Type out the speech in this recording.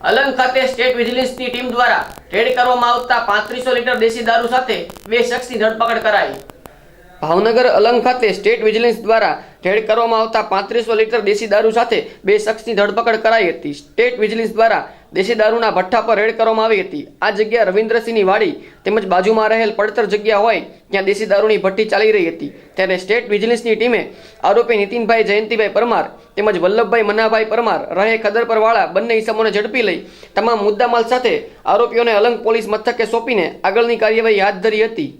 અલંગ ખાતે સ્ટેટ વિજિલન્સની ટીમ દ્વારા રેડ કરવામાં આવતા પાંત્રીસો લીટર દેશી દારૂ સાથે બે શખ્સની ધરપકડ કરાઈ. ભાવનગર અલંગ ખાતે સ્ટેટ વિજિલન્સ દ્વારા રેડ કરવામાં આવતા પાંત્રીસો લીટર દેશી દારૂ સાથે બે શખ્સની ધરપકડ કરાઈ હતી. સ્ટેટ વિજિલન્સ દ્વારા દેશી દારૂના ભઠ્ઠા પર રેડ કરવામાં આવી હતી. આ જગ્યા રવિન્દ્રસિંહની વાડી તેમજ બાજુમાં રહેલ પડતર જગ્યા હોય ત્યાં દેશી દારૂની ભઠ્ઠી ચાલી રહી હતી. ત્યારે સ્ટેટ વિજિલન્સની ટીમે આરોપી નીતિનભાઈ જયંતિભાઈ પરમાર તેમજ વલ્લભભાઈ મનાભાઈ પરમાર, રહે ખદરપરવાળા બંને ઇસમોને ઝડપી લઈ તમામ મુદ્દામાલ સાથે આરોપીઓને અલંગ પોલીસ મથકે સોંપીને આગળની કાર્યવાહી હાથ ધરી હતી.